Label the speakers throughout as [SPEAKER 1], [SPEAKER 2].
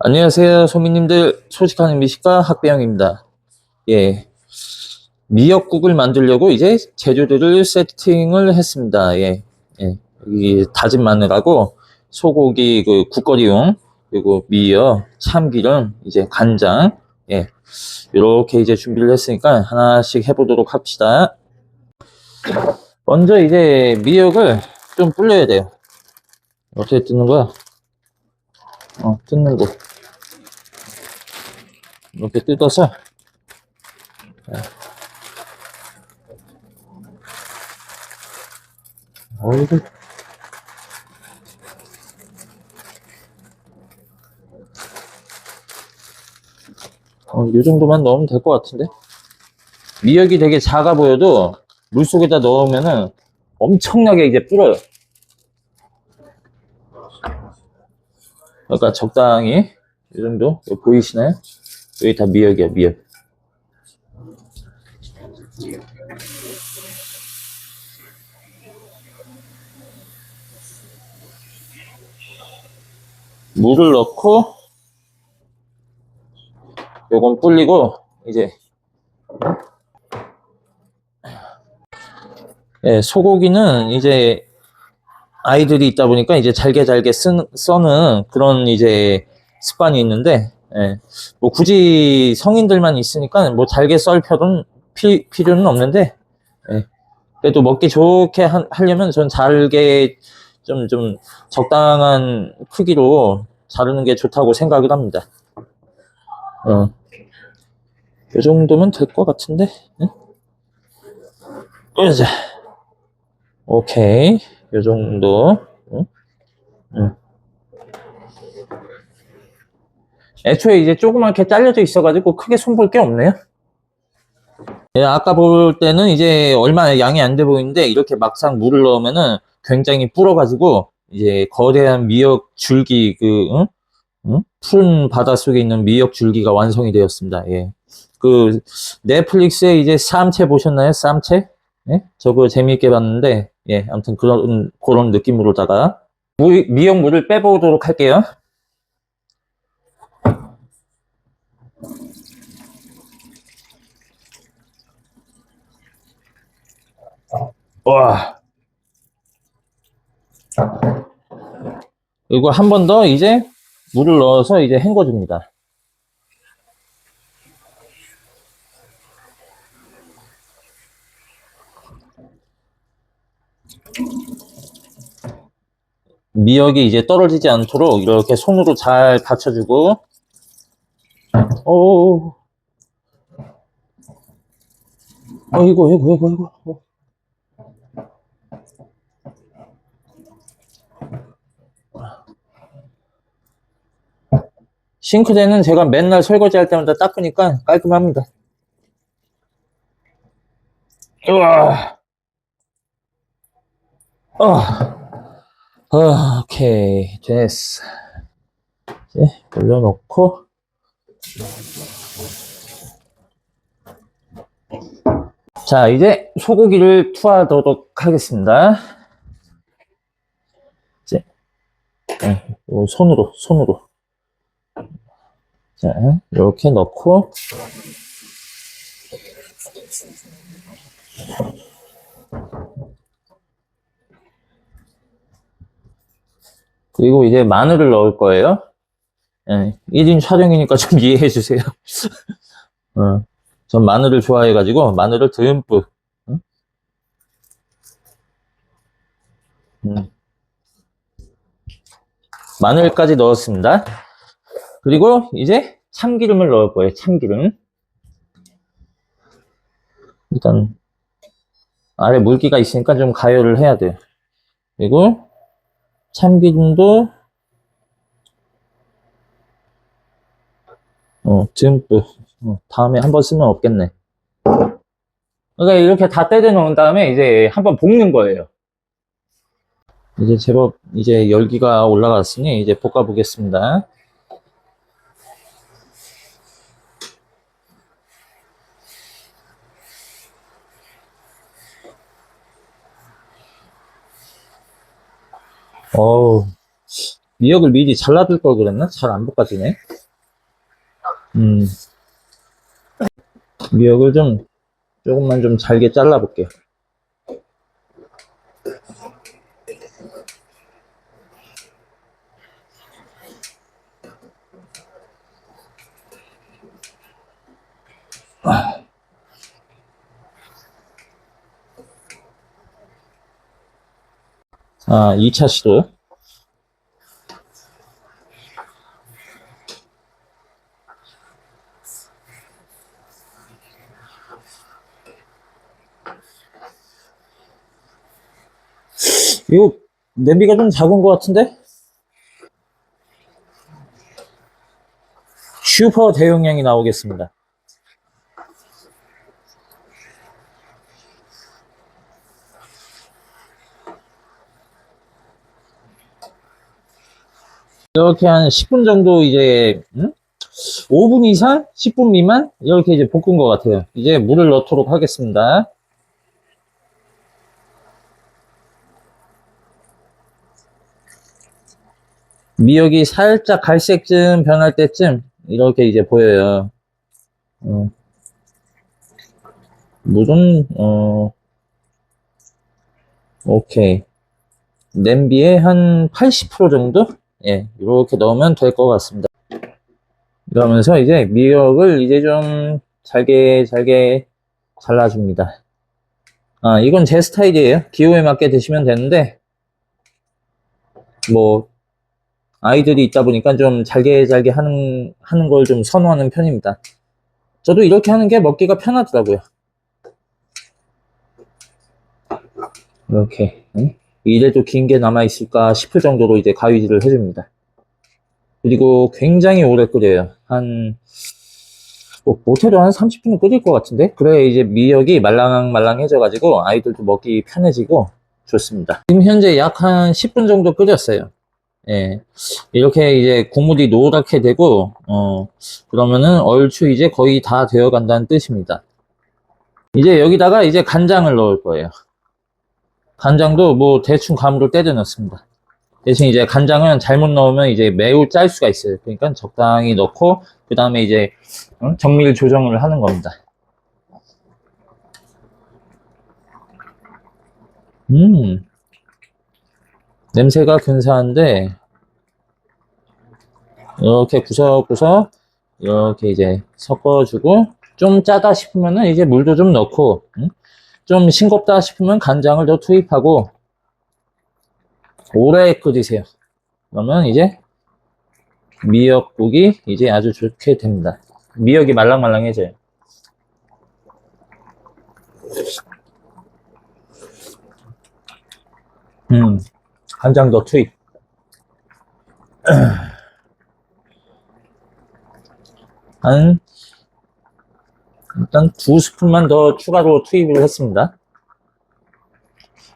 [SPEAKER 1] 안녕하세요, 소민님들. 소식하는 미식가 학배영입니다. 예. 미역국을 만들려고 이제 재료들을 세팅을 했습니다. 예. 예. 여기 다진 마늘하고 소고기 그 국거리용, 그리고 미역, 참기름, 이제 간장, 예. 이렇게 이제 준비를 했으니까 하나씩 해보도록 합시다. 먼저 이제 미역을 좀 불려야 돼요. 어떻게 뜯는 거야? 어, 뜯는 거. 이렇게 뜯어서. 자. 어이구. 어, 이 정도만 넣으면 될 것 같은데? 미역이 되게 작아 보여도 물 속에다 넣으면은 엄청나게 이제 불어요. 그러니까 적당히 이 정도 보이시나요? 여기 다 미역이야 미역. 물을 넣고 요건 불리고 이제 예, 소고기는 이제 아이들이 있다 보니까 이제 잘게 잘게 쓴, 써는 그런 이제 습관이 있는데, 예, 뭐 굳이 성인들만 있으니까 뭐 잘게 썰 필요는, 피, 필요는 없는데, 예, 그래도 먹기 좋게 하, 하려면 전 잘게 좀, 좀 적당한 크기로 자르는 게 좋다고 생각을 합니다. 어, 이 정도면 될 것 같은데, 응? 오케이. 요 정도. 애초에 이제 조그맣게 잘려져 있어가지고 크게 손볼 게 없네요. 예, 아까 볼 때는 이제 얼마나 양이 안 돼 보이는데 이렇게 막상 물을 넣으면은 굉장히 불어가지고 이제 거대한 미역 줄기 그 응? 응? 푸른 바다 속에 있는 미역 줄기가 완성이 되었습니다. 예. 그 넷플릭스에 이제 쌈채 보셨나요? 쌈채? 예? 저거 재미있게 봤는데, 예, 아무튼 그런, 그런 느낌으로다가, 무, 미역 물을 빼보도록 할게요. 와. 그리고 한 번 더 이제 물을 넣어서 이제 헹궈줍니다. 미역이 이제 떨어지지 않도록 이렇게 손으로 잘 받쳐주고, 오, 어이구, 어이구, 어이구. 어. 싱크대는 제가 맨날 설거지 할 때마다 닦으니까 깔끔합니다. 우와. 어. 어, 오케이. 됐어. 이제 올려놓고. 자, 이제 소고기를 투하하도록 하겠습니다. 이제, 네, 요 손으로, 손으로. 자, 이렇게 넣고. 그리고 이제 마늘을 넣을 거예요. 예, 1인 촬영이니까 좀 이해해 주세요. 어, 전 마늘을 좋아해가지고 마늘을 듬뿍. 응? 음. 마늘까지 넣었습니다. 그리고 이제 참기름을 넣을 거예요. 참기름. 일단 아래 물기가 있으니까 좀 가열을 해야 돼요. 그리고 참기름도 어, 듬뿍 어, 다음에 한 번 쓰면 없겠네. 그러니까 이렇게 다 때려 놓은 다음에 이제 한번 볶는 거예요. 이제 제법 이제 열기가 올라갔으니 이제 볶아 보겠습니다. 어우, 미역을 미리 잘라둘 걸 그랬나? 잘 안 볶아지네. 음. 미역을 좀, 조금만 좀 잘게 잘라볼게요. 아, 2차 시도. 이거 냄비가 좀 작은 것 같은데? 슈퍼 대용량이 나오겠습니다. 이렇게 한 10분 정도 이제, 음? 5분 이상? 10분 미만? 이렇게 이제 볶은 것 같아요. 이제 물을 넣도록 하겠습니다. 미역이 살짝 갈색쯤 변할 때쯤 이렇게 이제 보여요. 어. 물은 어 오케이 냄비에 한 80% 정도 예 이렇게 넣으면 될 것 같습니다. 그러면서 이제 미역을 이제 좀 잘게 잘게 잘라줍니다. 아 이건 제 스타일이에요. 기호에 맞게 드시면 되는데 뭐 아이들이 있다 보니까 좀 잘게 잘게 하는 하는 걸 좀 선호하는 편입니다. 저도 이렇게 하는 게 먹기가 편하더라고요. 이렇게 응? 이래도 긴 게 남아 있을까 싶을 정도로 이제 가위질을 해줍니다. 그리고 굉장히 오래 끓여요. 한 뭐, 못해도 한 30분은 끓일 것 같은데 그래 이제 미역이 말랑말랑해져가지고 아이들도 먹기 편해지고 좋습니다. 지금 현재 약 한 10분 정도 끓였어요. 예. 이렇게 이제 국물이 노랗게 되고, 어, 그러면은 얼추 이제 거의 다 되어 간다는 뜻입니다. 이제 여기다가 이제 간장을 넣을 거예요. 간장도 뭐 대충 감으로 때려 넣습니다. 대신 이제 간장은 잘못 넣으면 이제 매우 짤 수가 있어요. 그러니까 적당히 넣고, 그 다음에 이제 어? 정밀 조정을 하는 겁니다. 음. 냄새가 근사한데 이렇게 구석구석 이렇게 이제 섞어주고 좀 짜다 싶으면은 이제 물도 좀 넣고 응? 좀 싱겁다 싶으면 간장을 더 투입하고 오래 끓이세요. 그러면 이제 미역국이 이제 아주 좋게 됩니다. 미역이 말랑말랑해져요. 음. 간장 더 투입. 한, 일단 두 스푼만 더 추가로 투입을 했습니다.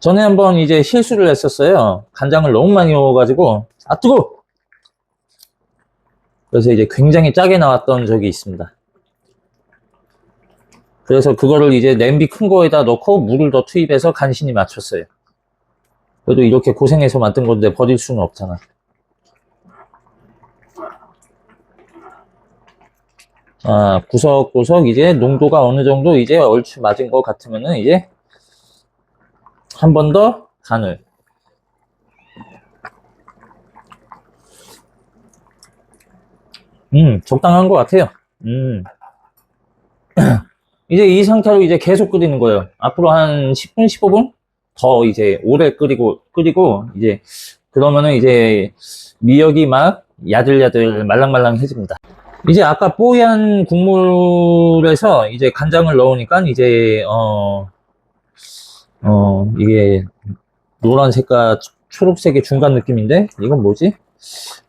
[SPEAKER 1] 전에 한번 이제 실수를 했었어요. 간장을 너무 많이 넣어가지고, 아, 뜨거! 그래서 이제 굉장히 짜게 나왔던 적이 있습니다. 그래서 그거를 이제 냄비 큰 거에다 넣고 물을 더 투입해서 간신히 맞췄어요. 그래도 이렇게 고생해서 만든 건데 버릴 수는 없잖아. 아, 구석구석 이제 농도가 어느 정도 이제 얼추 맞은 것 같으면은 이제 한 번 더 간을. 음, 적당한 것 같아요. 음. 이제 이 상태로 이제 계속 끓이는 거예요. 앞으로 한 10분, 15분? 더 이제 오래 끓이고, 끓이고, 이제, 그러면은 이제 미역이 막 야들야들 말랑말랑해집니다. 이제 아까 뽀얀 국물에서 이제 간장을 넣으니까 이제, 어, 어, 이게 노란색과 초록색의 중간 느낌인데, 이건 뭐지?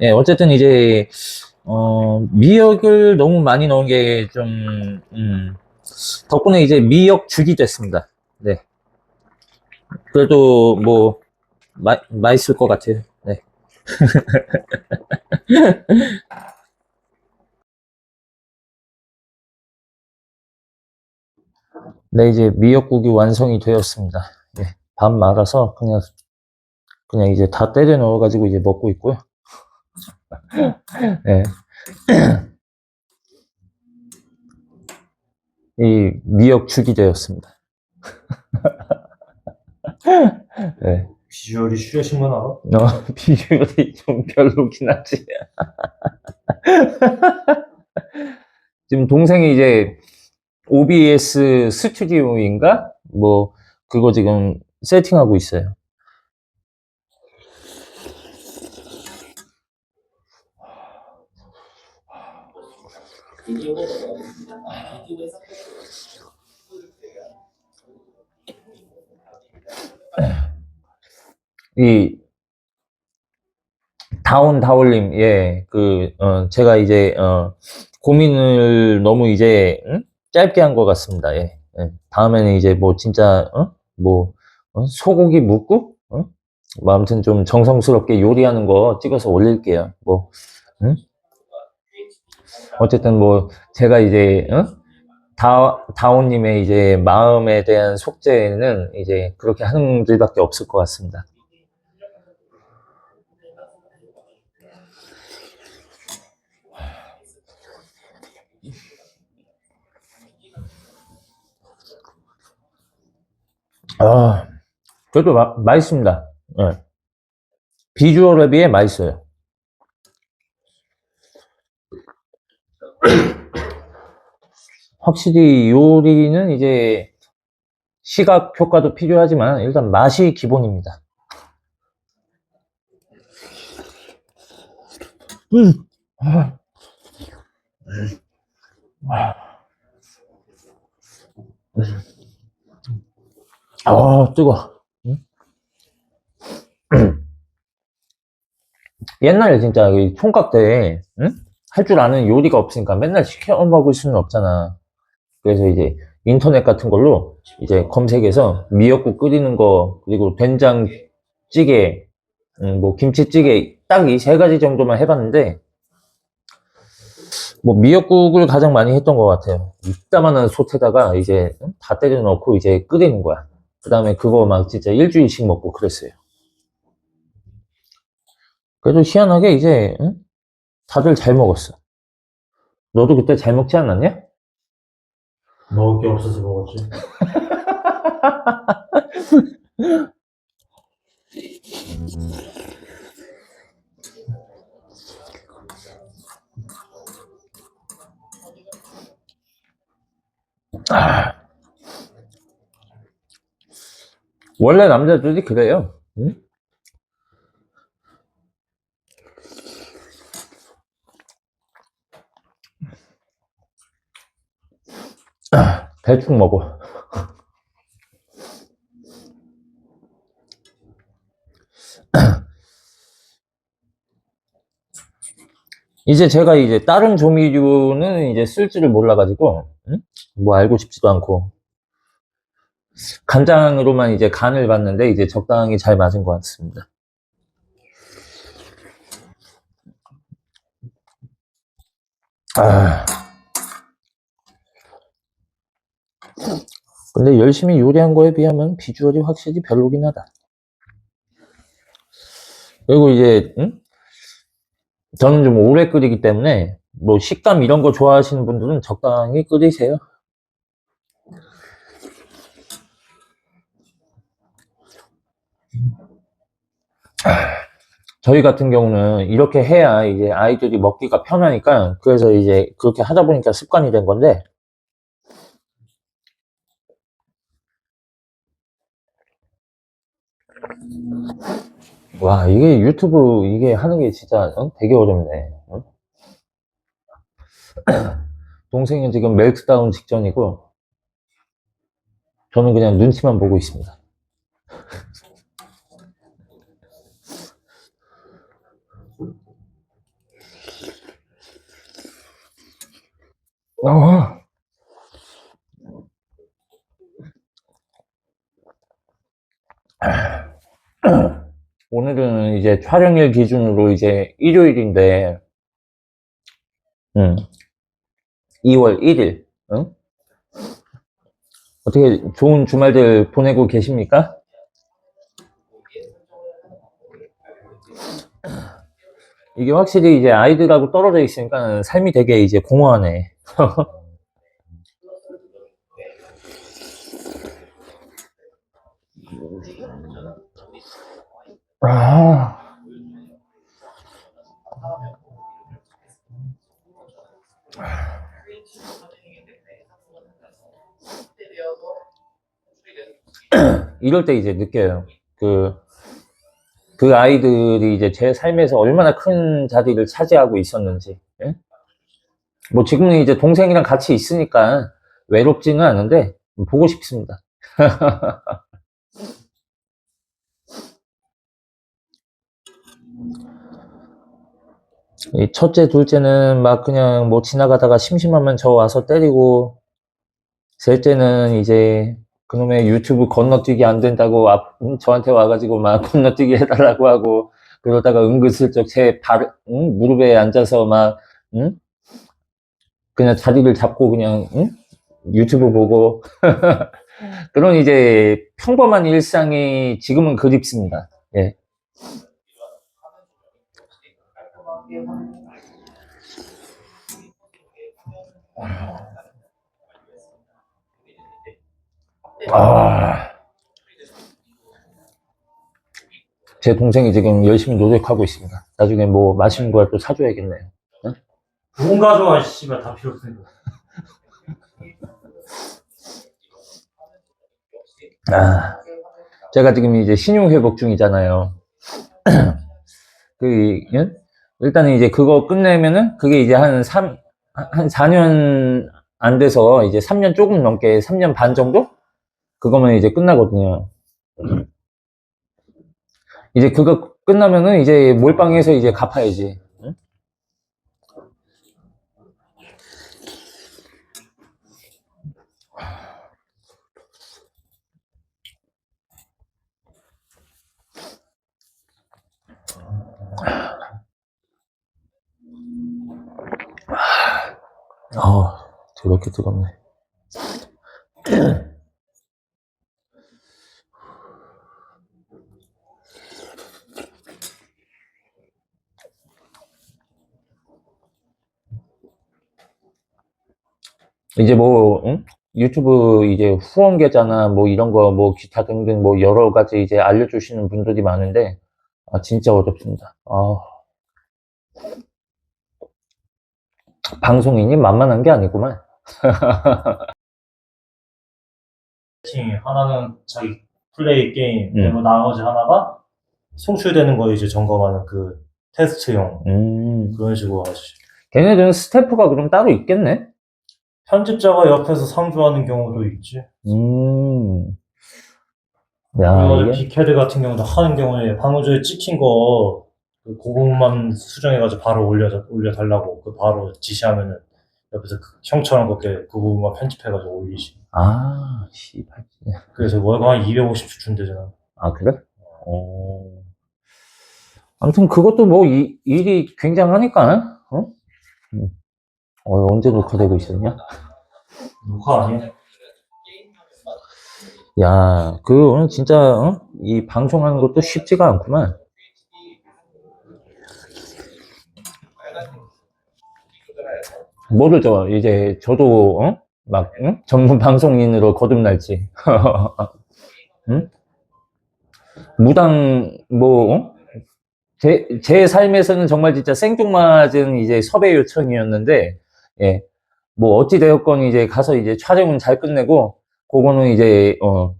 [SPEAKER 1] 예, 어쨌든 이제, 어, 미역을 너무 많이 넣은 게 좀, 음, 덕분에 이제 미역 죽이 됐습니다. 네. 그래도 뭐 마, 맛있을 것 같아요. 네. 네, 이제 미역국이 완성이 되었습니다. 예, 밥 말아서 그냥 그냥 이제 다 때려 넣어가지고 이제 먹고 있고요. 네. 이 미역 주기제였습니다. 네.
[SPEAKER 2] 비주얼이 슈레신만 알아?
[SPEAKER 1] 어, 비주얼이 좀 별로긴 하지. 지금 동생이 이제 OBS 스튜디오인가? 뭐, 그거 지금 세팅하고 있어요. 이 다운 다울님, 예, 그, 어, 제가 이제, 어, 고민을 너무 이제, 응? 짧게 한 것 같습니다. 예, 예. 다음에는 이제 뭐, 진짜, 어? 뭐, 어? 소고기 묵국? 어? 뭐, 아무튼 좀 정성스럽게 요리하는 거 찍어서 올릴게요. 뭐, 응? 어쨌든 뭐, 제가 이제, 어? 다, 다운님의 이제 마음에 대한 속죄는 이제 그렇게 하는 일밖에 없을 것 같습니다. 아, 그래도 마- 맛있습니다. 예. 비주얼에 비해 맛있어요. 확실히 요리는 이제 시각 효과도 필요하지만 일단 맛이 기본입니다. 음. 아. 아. 아, 뜨거. 옛날에 진짜 이 총각 때, 응? 할 줄 아는 요리가 없으니까 맨날 시켜 먹을 수는 없잖아. 그래서 이제 인터넷 같은 걸로 이제 검색해서 미역국 끓이는 거, 그리고 된장찌개, 음, 뭐 김치찌개 딱 이 세 가지 정도만 해봤는데, 뭐 미역국을 가장 많이 했던 것 같아요. 이따만한 솥에다가 이제 응? 다 때려 넣고 이제 끓이는 거야. 그 다음에 그거 막 진짜 일주일씩 먹고 그랬어요. 그래도 희한하게 이제 응? 다들 잘 먹었어. 너도 그때 잘 먹지 않았냐?
[SPEAKER 2] 먹을 게 없어서 먹었지.
[SPEAKER 1] 원래 남자들이 그래요. 응? 아, 대충 먹어. 이제 제가 이제 다른 조미료는 이제 쓸 줄을 몰라가지고, 응? 뭐 알고 싶지도 않고, 간장으로만 이제 간을 봤는데 이제 적당히 잘 맞은 것 같습니다. 아. 근데 열심히 요리한 거에 비하면 비주얼이 확실히 별로긴 하다. 그리고 이제, 응? 저는 좀 오래 끓이기 때문에, 뭐 식감 이런 거 좋아하시는 분들은 적당히 끓이세요. 저희 같은 경우는 이렇게 해야 이제 아이들이 먹기가 편하니까, 그래서 이제 그렇게 하다 보니까 습관이 된 건데, 와, 이게 유튜브 이게 하는 게 진짜 어? 되게 어렵네. 어? 동생은 지금 멜트다운 직전이고, 저는 그냥 눈치만 보고 있습니다. 어. 오늘은 이제 촬영일 기준으로 이제 일요일인데, 음, 2월 1일, 응? 어떻게 좋은 주말들 보내고 계십니까? 이게 확실히 이제 아이들하고 떨어져 있으니까 삶이 되게 이제 공허하네. 아. 이럴 때 이제 느껴요. 그, 그 아이들이 이제 제 삶에서 얼마나 큰 자리를 차지하고 있었는지. 예? 뭐 지금은 이제 동생이랑 같이 있으니까 외롭지는 않은데 보고 싶습니다. 이 첫째, 둘째는 막 그냥 뭐 지나가다가 심심하면 저 와서 때리고, 셋째는 이제 그놈의 유튜브 건너뛰기 안 된다고 앞, 음, 저한테 와가지고 막 건너뛰기 해달라고 하고, 그러다가 은근슬쩍 제 발, 응? 무릎에 앉아서 막, 응? 그냥 자리를 잡고 그냥, 응? 유튜브 보고. 그런 이제 평범한 일상이 지금은 그립습니다. 예. 아. 제 동생이 지금 열심히 노력하고 있습니다. 나중에 뭐 맛있는 걸 또 사줘야겠네요.
[SPEAKER 2] 돈 가져와, 씨발, 다 필요 없으니까.
[SPEAKER 1] 아, 제가 지금 이제 신용 회복 중이잖아요. 그, 예? 일단은 이제 그거 끝내면은 그게 이제 한 3, 한 4년 안 돼서 이제 3년 조금 넘게 3년 반 정도? 그거면 이제 끝나거든요. 이제 그거 끝나면은 이제 몰빵해서 이제 갚아야지. 응? 아, 더럽게 뜨겁네. 이제 뭐, 응? 유튜브 이제 후원 계좌나 뭐 이런 거 뭐 기타 등등 뭐 여러 가지 이제 알려주시는 분들이 많은데, 아, 진짜 어렵습니다. 아. 방송인이 만만한 게 아니구만.
[SPEAKER 2] 하나는 자기 플레이 게임,
[SPEAKER 1] 음.
[SPEAKER 2] 그리고 나머지 하나가 송출되는 거 이제 점검하는 그 테스트용.
[SPEAKER 1] 음.
[SPEAKER 2] 그런 식으로 하지.
[SPEAKER 1] 걔네들은 스태프가 그럼 따로 있겠네?
[SPEAKER 2] 편집자가 옆에서 상주하는 경우도 있지.
[SPEAKER 1] 음. 야,
[SPEAKER 2] 그리고
[SPEAKER 1] 이게,
[SPEAKER 2] 빅헤드 같은 경우도 하는 경우에 방금 전에 찍힌 거, 그 그것만 수정해가지고 바로 올려, 올려달라고, 그 바로 지시하면은 옆에서 그 형처럼 그렇게 그 부분만 편집해가지고 올리지.
[SPEAKER 1] 아, 씨발.
[SPEAKER 2] 그래서 월급 한 250주 준대잖아.
[SPEAKER 1] 아, 그래? 어. 아무튼 그것도 뭐 이- 일이 굉장하니까, 어? 음. 어, 언제 녹화되고 있었냐?
[SPEAKER 2] 녹화 아니야?
[SPEAKER 1] 야, 그 오늘 진짜, 어? 이 방송하는 것도 쉽지가 않구만. 모르죠. 이제 저도, 어? 막, 응? 전문 방송인으로 거듭날지. 응? 무당, 뭐, 어? 제, 제 삶에서는 정말 진짜 생뚱맞은 이제 섭외 요청이었는데, 예. 뭐, 어찌 되었건 이제 가서 이제 촬영은 잘 끝내고, 그거는 이제, 어,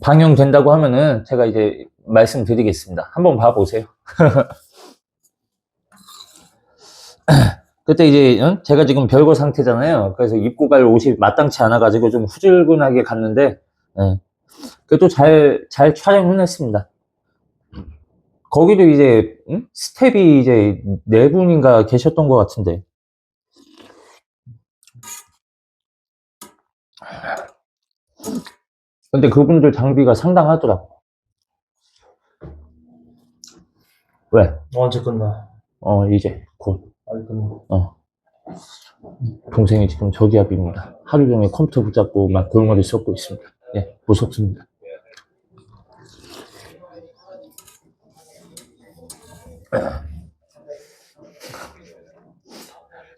[SPEAKER 1] 방영된다고 하면은 제가 이제 말씀드리겠습니다. 한번 봐 보세요. 그때 이제, 응? 제가 지금 별거 상태잖아요. 그래서 입고 갈 옷이 마땅치 않아 가지고 좀 후줄근하게 갔는데, 예. 그래도 잘, 잘 촬영은 했습니다. 거기도 이제, 응? 스텝이 이제 네 분인가 계셨던 것 같은데. 근데 그분들 장비가 상당하더라고. 왜?
[SPEAKER 2] 언제 끝나?
[SPEAKER 1] 어, 이제 곧.
[SPEAKER 2] 어.
[SPEAKER 1] 동생이 지금 저기압입니다. 하루 종일 컴퓨터 붙잡고 막 고용어를 쏟고 있습니다. 예, 무섭습니다.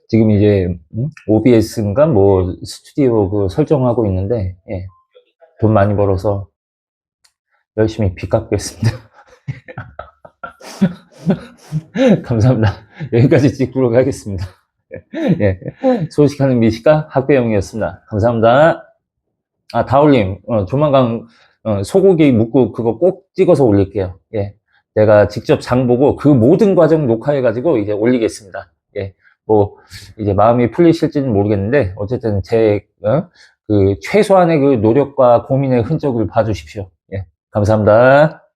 [SPEAKER 1] 지금 이제 OBS인가 뭐 스튜디오 그 설정하고 있는데 예, 돈 많이 벌어서 열심히 빚 갚겠습니다. 감사합니다. 여기까지 찍도록 하겠습니다. 예. 소식하는 미식가 학배영이었습니다. 감사합니다. 아, 다올님, 어, 조만간, 어, 소고기 묵고 그거 꼭 찍어서 올릴게요. 예. 내가 직접 장 보고 그 모든 과정 녹화해가지고 이제 올리겠습니다. 예. 뭐, 이제 마음이 풀리실지는 모르겠는데, 어쨌든 제, 어, 그, 최소한의 그 노력과 고민의 흔적을 봐주십시오. 예. 감사합니다.